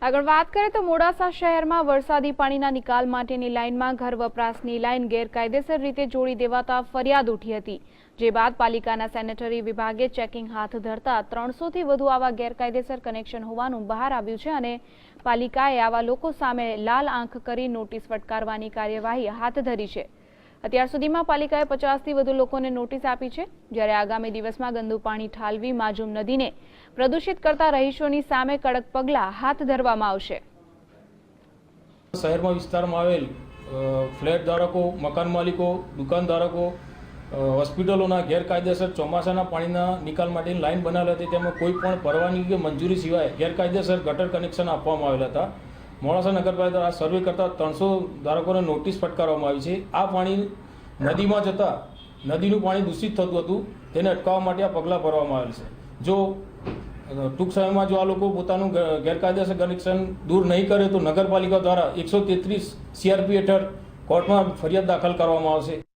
આગળ વાત કરીએ તો મોડાસા શહેરમાં વરસાદી પાણીના નિકાલ માટેની લાઇનમાં ઘર વપરાશની લાઇન ગેરકાયદેસર રીતે જોડી દેવાતા ફરિયાદ ઉઠી હતી. જે બાદ પાલિકાના સેનેટરી વિભાગે ચેકિંગ હાથ ધરતા ત્રણસોથી વધુ આવા ગેરકાયદેસર કનેક્શન હોવાનું બહાર આવ્યું છે અને પાલિકાએ આવા લોકો સામે લાલ આંખ કરી નોટિસ ફટકારવાની કાર્યવાહી હાથ ધરી છે. અત્યાર સુધીમાં પાલિકાએ પચાસથી વધુ લોકોને નોટિસ આપી છે. જ્યારે આગામી દિવસમાં ગંદુ પાણી ઠાલવી માજુમ નદીને પ્રદૂષિત કરતા રહીશોની સામે કડક પગલાં હાથ ધરવામાં આવશે. શહેરમાં વિસ્તારમાં આવેલ ફ્લેટ ધારકો, મકાન માલિકો, દુકાન ધારકો હોસ્પિટલોના ગેરકાયદેસર ચોમાસાના પાણીના નિકાલ માટેની લાઇન બનાવેલ હતી. તેમાં કોઈ પણ પરવાનગી કે મંજૂરી સિવાય ગેરકાયદેસર ગટર કનેક્શન આપવામાં આવેલા હતા. મોડાસા નગરપાલિકા દ્વારા સર્વે કરતાં ત્રણસો ધારકોને નોટિસ ફટકારવામાં આવી છે. આ પાણી નદીમાં જતાં નદીનું પાણી દૂષિત થતું હતું. તેને અટકાવવા માટે આ પગલાં ભરવામાં આવેલ છે. જો ટૂંક સમયમાં જો આ લોકો પોતાનું ગેરકાયદેસર કનેક્શન દૂર નહીં કરે તો નગરપાલિકા દ્વારા એકસો તેત્રીસ સીઆરપી હેઠળ કોર્ટમાં ફરિયાદ દાખલ કરવામાં આવશે.